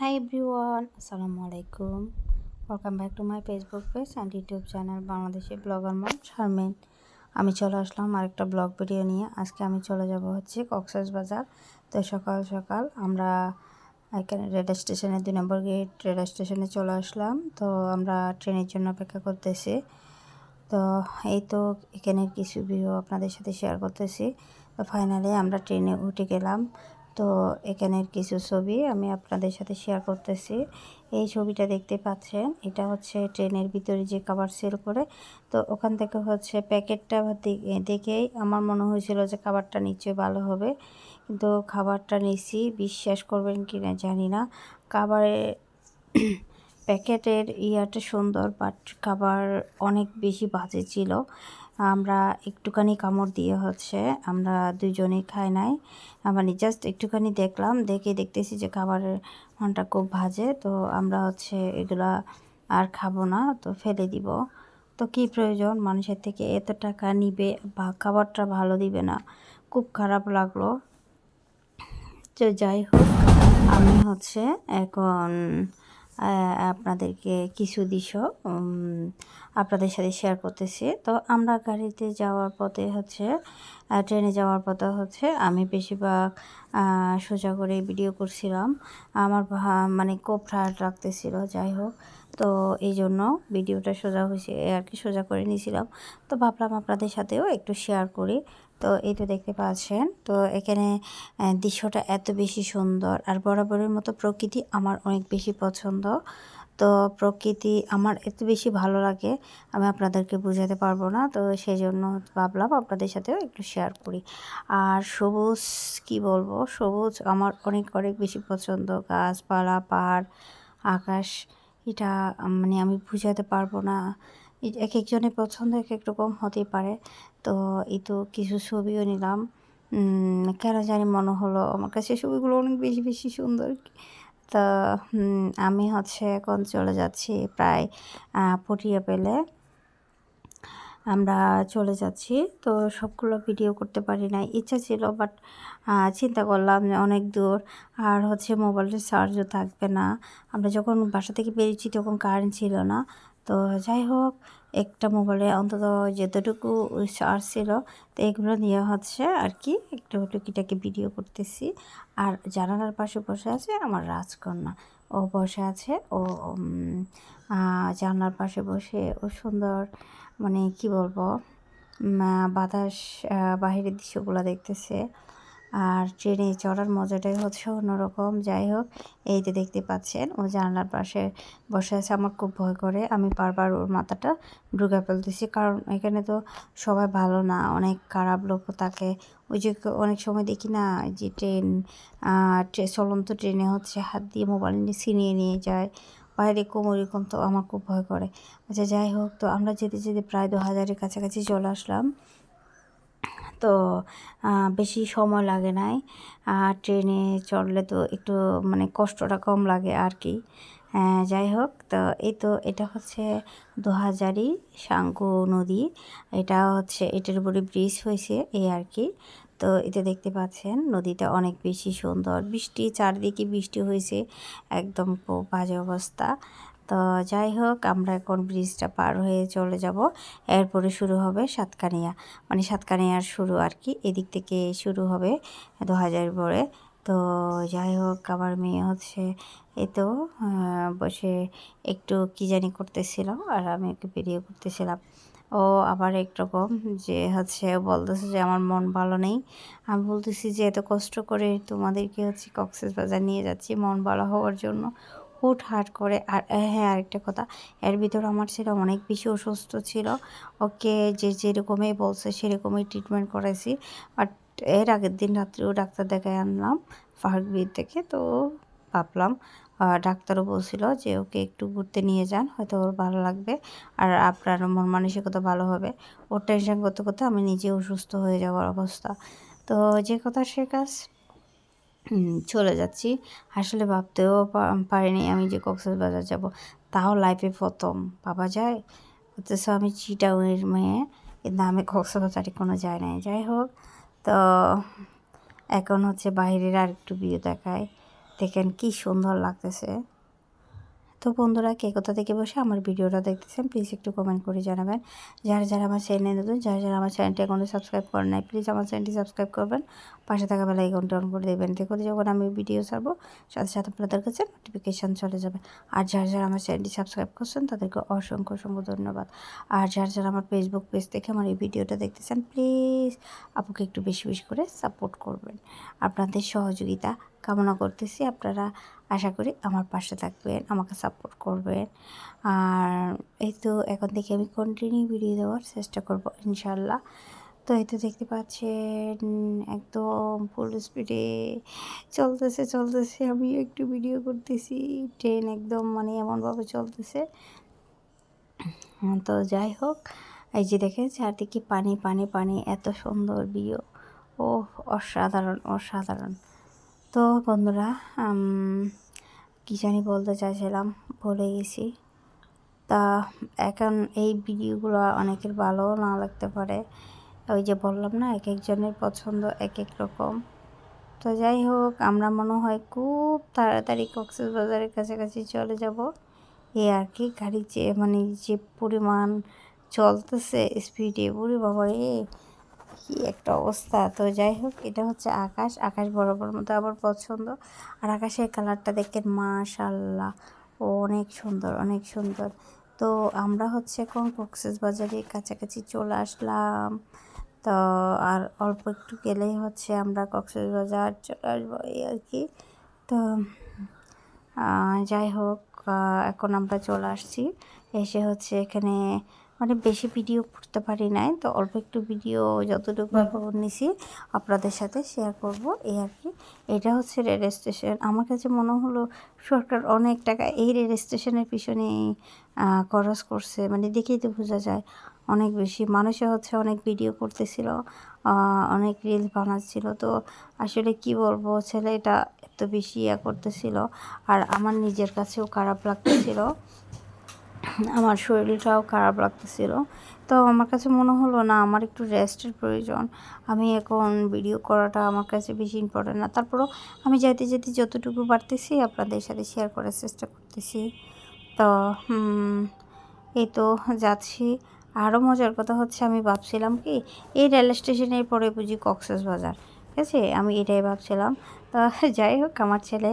High everyone, আসসালামু আলাইকুম। Welcome back to my Facebook page and YouTube channel Bangladeshi blogger Mon Sharmin. আমি চলে আসলাম আরেকটা ব্লগ ভিডিও নিয়ে। আজকে আমি চলে যাব হচ্ছে কক্সেস বাজার। তো সকাল সকাল আমরা এখানে রেল স্টেশনে দুই নম্বর গেট রেল স্টেশনে চলে আসলাম। তো আমরা ট্রেনের জন্য অপেক্ষা করতেছি। তো এই তো এখানে কিছু ভিডিও আপনাদের সাথে শেয়ার করতেছি। তো ফাইনালি আমরা ট্রেনে উঠে গেলাম। তো এখানের কিছু ছবি আমি আপনাদের সাথে শেয়ার করতেছি। এই ছবিটা দেখতে পাচ্ছেন, এটা হচ্ছে ট্রেনের ভিতরে যে খাবার সেল করে। তো ওখান থেকে হচ্ছে প্যাকেটটা দেখেই আমার মনে হয়েছিল যে খাবারটা নিশ্চয়ই ভালো হবে। কিন্তু খাবারটা নিছি, বিশ্বাস করবেন কি না জানি না। খাবারে প্যাকেটের ইয়াটা সুন্দর বাট খাবার অনেক বেশি বাজে ছিল। আমরা একটুখানি কামড় দিয়ে হচ্ছে আমরা দুজনেই খাই নাই। মানে জাস্ট একটুখানি দেখলাম, দেখে দেখতেছি যে খাবারের মানটা খুব ভাজে, তো আমরা হচ্ছে এগুলা আর খাব না, তো ফেলে দিব। তো কি প্রয়োজন? মানুষের থেকে এত টাকা নিবে বা খাবারটা ভালো দিবে না। খুব খারাপ লাগল। তো যাই হোক, আমি হচ্ছে এখন আপনাদেরকে কিছু দৃশ্য আপনাদের সাথে শেয়ার করতেছি। তো আমরা গাড়িতে যাওয়ার পথে হচ্ছে ট্রেনে যাওয়ার পথে হচ্ছে আমি বেশিরভাগ সোজা করে ভিডিও করছিলাম। আমার মানে কোপ রাখতেছিল যাই হোক। তো এই জন্য ভিডিওটা সোজা হয়েছে আর কি সোজা করে নিয়েছিলাম। তো ভাবলাম আপনাদের সাথেও একটু শেয়ার করি। তো এই তো দেখতে পাচ্ছেন, তো এখানে দৃশ্যটা এত বেশি সুন্দর আর বরাবরের মতো প্রকৃতি আমার অনেক বেশি পছন্দ। তো প্রকৃতি আমার এত বেশি ভালো লাগে, আমি আপনাদেরকে বোঝাতে পারব না। তো সেই জন্য ভাবলাম আপনাদের সাথেও একটু শেয়ার করি। আর সবুজ, কি বলব, সবুজ আমার অনেক অনেক বেশি পছন্দ। গাছপালা, পাহাড়, আকাশ এটা মানে আমি বুঝাতে পারব না। এক একজনের পছন্দ এক এক রকম হতে পারে। তো এই তো কিছু ছবিও নিলাম। কেন জানি মনে হলো আমার কাছে ছবিগুলো অনেক বেশি বেশি সুন্দর। তা আমি হচ্ছে এখন চলে যাচ্ছি প্রায় পটিয়া পেলে। আমরা চলে যাচ্ছি। তো সবগুলো ভিডিও করতে পারি না ইচ্ছা ছিল বাট চিন্তা করলাম যে অনেক দূর। আর হচ্ছে মোবাইলের চার্জও থাকবে না। আমরা যখন বাসা থেকে বেরিয়েছি তখন কারেন্ট ছিল না। তো যাই হোক, একটা মোবাইলে অন্তত যতটুকু চার্জ ছিল, তো এগুলো নিয়ে হচ্ছে আর কি একটু টুকিটাকি ভিডিও করতেছি। আর জানালার পাশে বসে আছে আমার রাজকন্যা। ও বসে আছে, ও জানলার পাশে বসে ও সুন্দর মানে কি বলব বাতাস বাহিরের দৃশ্যগুলো দেখতেছে। আর ট্রেনে চড়ার মজাটাই হচ্ছে অন্যরকম। যাই হোক, এই যে দেখতে পাচ্ছেন, ও জানলার পাশে বসে আছে। আমার খুব ভয় করে। আমি বারবার ওর মাথাটা ঢুকে ফেলতেছি। কারণ এখানে তো সবাই ভালো না, অনেক খারাপ লোকও থাকে। ওই যে অনেক সময় দেখি না যে ট্রেন চলন্ত ট্রেনে হচ্ছে হাত দিয়ে মোবাইল নিয়ে ছিনিয়ে নিয়ে যায়। বাইরে এরকম ওরকম তো আমার খুব ভয় করে। আচ্ছা যাই হোক, তো আমরা যেতে যেতে প্রায় দু হাজারের কাছাকাছি চলে আসলাম। তো বেশি সময় লাগে নাই। আর ট্রেনে চড়লে তো একটু মানে কষ্টটা কম লাগে আর কি। যাই হোক, তো এই তো, এটা হচ্ছে দু হাজারই সাঙ্কু নদী। এটা হচ্ছে, এটার উপরে ব্রিজ হয়েছে, এই আর কি। তো এতে দেখতে পাচ্ছেন, নদীটা অনেক বেশি সুন্দর। বৃষ্টি, চারদিকে বৃষ্টি হয়েছে, একদম খুব বাজে অবস্থা। তো যাই হোক, আমরা এখন ব্রিজটা পার হয়ে চলে যাব। এরপরে শুরু হবে সাতকানিয়া। মানে সাতকানিয়ার শুরু আর কি, এদিক থেকে শুরু হবে দু হাজার পরে। তো যাই হোক, আমার মেয়ে হচ্ছে এই তো বসে একটু কী জানি করতেছিল আর আমি একটু ভিডিও করতেছিলাম। ও আবার একরকম যে হচ্ছে বলতেছে যে আমার মন ভালো নেই। আমি বলতেছি যে এত কষ্ট করে তোমাদেরকে হচ্ছে কক্সেস বাজার নিয়ে যাচ্ছি মন ভালো হওয়ার জন্য। হুট হাট করে আর হ্যাঁ আরেকটা কথা, এর ভিতর আমার ছেলে অনেক বেশি অসুস্থ ছিল। ওকে যে যেরকমই বলছে সেরকমই ট্রিটমেন্ট করেছি বাট এর আগের দিন রাত্রেও ডাক্তার দেখায় আনলাম ফাহাকবির থেকে। তো ভাবলাম ডাক্তারও বলছিল যে ওকে একটু ঘুরতে নিয়ে যান, হয়তো ওর ভালো লাগবে। আর আপনার মন মানসিকতা ভালো হবে। ওর টেনশন করতে করতে আমি নিজে অসুস্থ হয়ে যাওয়ার অবস্থা। তো যে কথা সে কাজ চলে যাচ্ছি। আসলে ভাবতেও পারিনি আমি যে কক্সবাজার যাব। তাও লাইফে প্রথম। বাবা যায়? অথচ আমি চিটাউনের মেয়ে। কিন্তু আমি কক্সবাজারে কোনো যায় নাই। যাই হোক তো এখন হচ্ছে বাইরের আর একটু বিয়ে দেখায়। দেখেন কি সুন্দর লাগতেছে। তো বন্ধুরা কে কোথা থেকে বসে আমার ভিডিওটা দেখতেছেন প্লিজ একটু কমেন্ট করে জানাবেন। যারা যারা আমার চ্যানেলে নতুন, যারা যারা আমার চ্যানেলটি এখনও সাবস্ক্রাইব করেন নাই প্লিজ আমার চ্যানেলটি সাবস্ক্রাইব করবেন। পাশে থাকা বেলা আইকনটি অন করে দেবেন। দেখুন, যখন আমি ভিডিও ছাড়বো, সাথে সাথে আপনাদের কাছে নোটিফিকেশান চলে যাবে। আর যারা যারা আমার চ্যানেলটি সাবস্ক্রাইব করছেন, তাদেরকে অসংখ্য অসংখ্য ধন্যবাদ। আর যারা যারা আমার ফেসবুক পেজ থেকে আমার এই ভিডিওটা দেখতেছেন প্লিজ আপুকে একটু বেশি বেশি করে সাপোর্ট করবেন। আপনাদের সহযোগিতা কামনা করতেছি। আপনারা আশা করি আমার পাশে থাকবেন, আমাকে সাপোর্ট করবেন। আর এই তো এখন থেকে আমি কন্টিনিউ ভিডিও দেওয়ার চেষ্টা করব ইনশাল্লাহ তো এই তো দেখতে পাচ্ছেন, একদম ফুল স্পিডে চলতেছে চলতেছে। আমি একটু ভিডিও করতেছি ট্রেন একদম মানে এমনভাবে চলতেছে। তো যাই হোক, এই যে দেখেন চারদিকে পানি পানি পানি, এত সুন্দর বিয়ে ও অসাধারণ অসাধারণ। তো বন্ধুরা কী জানি বলতে চাইছিলাম, ভুলে গেছি। তা এখন এই ভিডিওগুলো অনেকের ভালোও না লাগতে পারে। ওই যে বললাম না, এক একজনের পছন্দ এক এক রকম। তো যাই হোক, আমরা মনে হয় খুব তাড়াতাড়ি কক্সেস বাজারের কাছাকাছি চলে যাব। এ আর কি গাড়ি যে মানে যে পরিমাণ চলতেছে স্পিডে বুড়ি বাবা এ কি একটা অবস্থা। তো যাই হোক, এটা হচ্ছে আকাশ। আকাশ বরাবর মতো আবার পছন্দ। আর আকাশের কালারটা দেখেন মাশাল্লাহ ও অনেক সুন্দর অনেক সুন্দর। তো আমরা হচ্ছে এখন কক্সেস বাজারে কাছাকাছি চলে আসলাম। তো আর অল্প একটু গেলেই হচ্ছে আমরা কক্সেস বাজার চলে আসব এই আর কি। তো যাই হোক এখন আমরা চলে আসছি। এসে হচ্ছে এখানে মানে বেশি ভিডিও করতে পারি নাই তো অল্প একটু ভিডিও যতটুকু খবর নিছি আপনাদের সাথে শেয়ার করব এই আর কি। এটা হচ্ছে রেল স্টেশন। আমার কাছে মনে হলো সরকার অনেক টাকা এই রেল স্টেশনের পিছনে খরচ করছে। মানে দেখেই তো বোঝা যায় অনেক বেশি। মানুষে হচ্ছে অনেক ভিডিও করতেছিল অনেক রিলস বানাচ্ছিল। তো আসলে কি বলব ছেলে এটা এত বেশি ইয়া করতেছিল আর আমার নিজের কাছেও খারাপ লাগতেছিল। আমার শরীরটাও খারাপ লাগতেছিল। তো আমার কাছে মনে হলো, না, আমার একটু রেস্টের প্রয়োজন। আমি এখন ভিডিও করাটা আমার কাছে বেশি ইম্পর্টেন্ট না। তারপরও আমি যাইতে যেতে যতটুকু পারতেছি আপনাদের সাথে শেয়ার করার চেষ্টা করতেছি। তো এই তো যাচ্ছি। আরও মজার কথা হচ্ছে, আমি ভাবছিলাম কি, এই রেল স্টেশনের পরে বুঝি কক্সেস বাজার ঠিক আছে? আমি এটাই ভাবছিলাম। তো যাই হোক, আমার ছেলে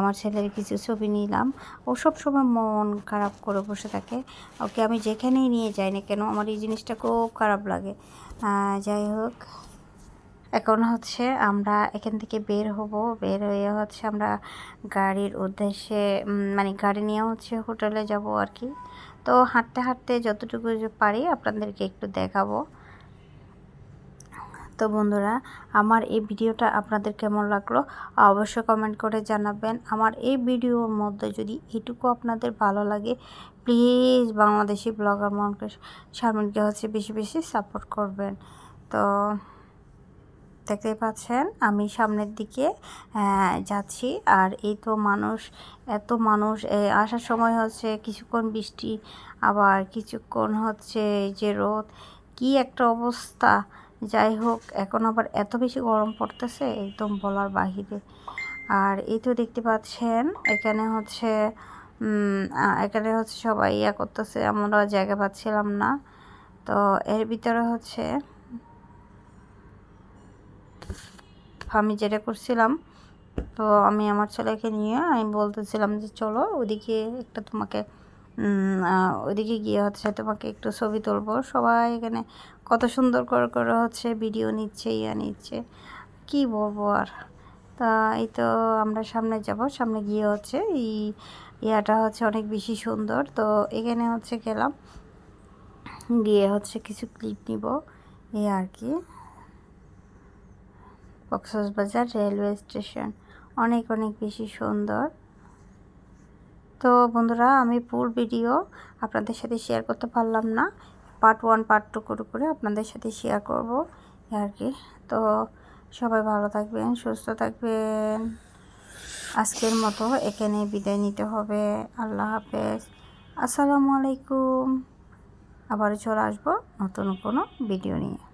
আমার ছেলের কিছু ছবি নিলাম। ও সব সময় মন খারাপ করে বসে থাকে। ওকে আমি যেখানেই নিয়ে যাই না কেন, আমার এই জিনিসটা খুব খারাপ লাগে। যাই হোক, এখন হচ্ছে আমরা এখান থেকে বের হব। বের হয়ে হচ্ছে আমরা গাড়ির উদ্দেশ্যে মানে গাড়ি নিয়ে হচ্ছে হোটেলে যাব আর কি। তো হাঁটতে হাঁটতে যতটুকু পারি আপনাদেরকে একটু দেখাবো। তো বন্ধুরা, আমার এই ভিডিওটা আপনাদের কেমন লাগল অবশ্যই কমেন্ট করে জানাবেন। আমার এই ভিডিওর মধ্যে যদি এটুকু আপনাদের ভালো লাগে প্লিজ বাংলাদেশি ব্লগার মনকে শারমিনকে হচ্ছে বেশি বেশি সাপোর্ট করবেন। তো দেখতেই পাচ্ছেন, আমি সামনের দিকে যাচ্ছি। আর এই তো মানুষ, এত মানুষ আসার সময় হচ্ছে কিছুক্ষণ বৃষ্টি, আবার কিছুক্ষণ হচ্ছে যে রোদ, কি একটা অবস্থা। যাই হোক, এখন আবার এত বেশি গরম পড়তেছে, একদম বলার বাহিরে। আর এই তো দেখতে পাচ্ছেন, এখানে হচ্ছে এখানে হচ্ছে সবাই ইয়া করতেছে, আমরা জায়গা পাচ্ছিলাম না। তো এর ভিতরে হচ্ছে, আমি যেটা করছিলাম, তো আমি আমার ছেলেকে নিয়ে আমি বলতেছিলাম যে, চলো ওদিকে একটা তোমাকে ওইদিকে গিয়ে হচ্ছে তোমাকে একটু ছবি তুলবো। সবাই এখানে কত সুন্দর করে করে হচ্ছে ভিডিও নিচ্ছে, ইয়া নিচ্ছে। কি বলব আর? তা এই তো আমরা সামনে যাব। সামনে গিয়ে হচ্ছে এই ইয়াটা হচ্ছে অনেক বেশি সুন্দর। তো এখানে হচ্ছে গেলাম। গিয়ে হচ্ছে কিছু ক্লিপ নিব। এই আর কি। কক্সবাজার রেলওয়ে স্টেশন অনেক অনেক বেশি সুন্দর। তো বন্ধুরা, আমি পুর ভিডিও আপনাদের সাথে শেয়ার করতে পারলাম না। পার্ট ওয়ান পার্ট টু করে করে আপনাদের সাথে শেয়ার করব আর কি। তো সবাই ভালো থাকবেন, সুস্থ থাকবেন। আজকের মতো এখানে বিদায় নিতে হবে। আল্লাহ হাফেজ। আসসালামু আলাইকুম। আবার চলে আসব নতুন কোনো ভিডিও নিয়ে।